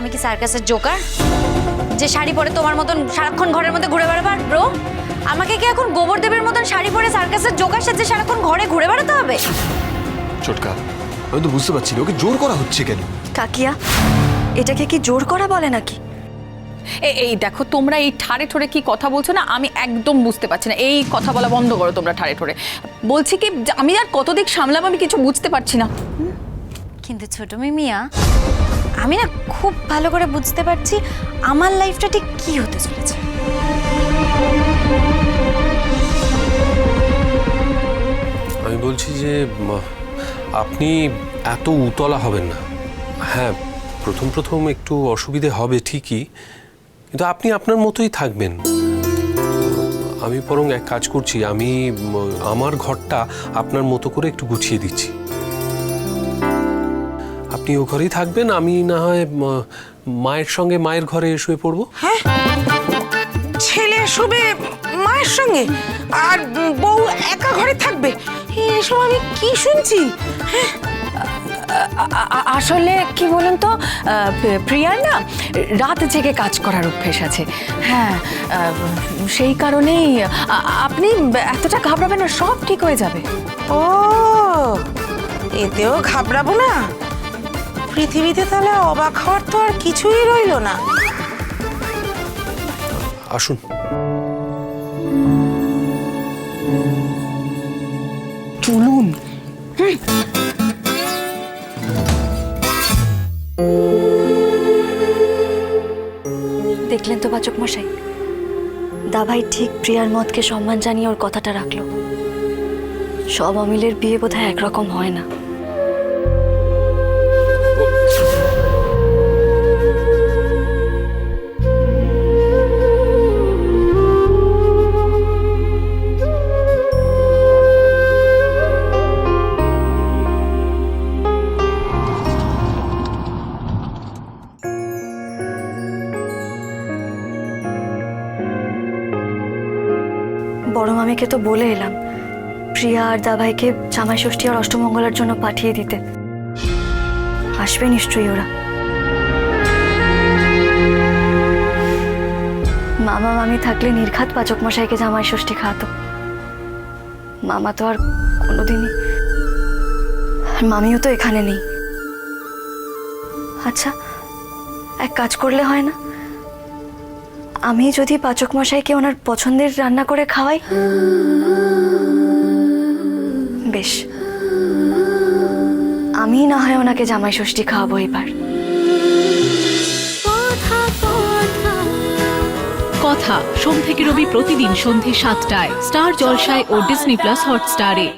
আমি কি সার্কাসের জোকার? যে শাড়ি পরে তোমার মতন সারাক্ষণ ঘরের মধ্যে ঘুরে বেড়াবার? ব্রো আমাকে কি এখন গোবর দেবের মতন শাড়ি পরে সার্কাসের জোকার সাজে সারাক্ষণ ঘরে ঘুরে বেড়াতে হবে? চটকা আমি তো বুঝতে পারছি না ওকে জোর করা হচ্ছে কেন? কাকিয়া এটাকে কি জোর করা বলে নাকি? এ- এই দেখো তোমরা এই ঠাড়ে ঠোরে কি কথা বলছো না? আমি একদম বুঝতে পারছি না এই কথা বলা বন্ধ করো তোমরা ঠাড়ে ঠোরে বলছি কি আমি আর কত দিক সামলাম আমি কিছু বুঝতে পারছি না। কিন্তু ছোট মিমিয়া আমি না খুব ভালো করে বুঝতে পারছি আমার লাইফটা ঠিক কি হতে চলেছে। আমি বলছি যে আপনি এত উতলা হবেন না। হ্যাঁ প্রথম প্রথম একটু অসুবিধে হবে ঠিকই, কিন্তু আপনি আপনার মতোই থাকবেন। আমি বরং এক কাজ করছি, আমি আমার ঘরটা আপনার মতো করে একটু গুছিয়ে দিচ্ছি। আপনি ও ঘরেই থাকবেন, আমি না হয় মায়ের সঙ্গে মায়ের ঘরে শুয়ে পড়ব। ছেলে শুবে মায়ের সঙ্গে, আর বউ একা ঘরে থাকবে, এসব আমি কি শুনছি? আ- আসলে কি বলুন তো প্রিয়ার না রাত জেগে কাজ করার অভ্যেস আছে। হ্যাঁ সেই কারণেই আপনি এতটা ঘাবড়াবেন না, সব ঠিক হয়ে যাবে। ও, এতেও ঘাবড়াবো না? পৃথিবীতে তাহলে অবাক হওয়ার তো আর কিছুই রইল না। আসুন। চলুন। দেখলেন তো বাচক মশাই দাভাই ঠিক প্রিয়ার মতকে সম্মান জানিয়ে ওর কথাটা রাখল। সব অমিলের বিয়ে বোধহয় একরকম হয় না। বড় মামিকে তো বলে এলাম। প্রিয়া আর দাভাইকে জামাই ষষ্ঠী আর অষ্টমঙ্গলার জন্য পাঠিয়ে দিতে। আসবে নিশ্চয়ই ওরা। মামা মামি থাকলে নির্ঘাত পাচক মশাইকে জামাই ষষ্ঠী খাওয়াতো। মামা তো আর কোনোদিনই আর মামিও তো এখানে নেই। আচ্ছা এক কাজ করলে হয় না? আমি যদি পাচক মশাইকে ওনার পছন্দের রান্না করে খাওয়াই? বেশ। আমি না হয় ওনাকে জামাই ষষ্ঠী খাওয়াবো এবার। কথা, সোম থেকে রবি প্রতিদিন সন্ধে সাতটায়, স্টার জলসায় ও ডিসনি প্লাস হটস্টারে।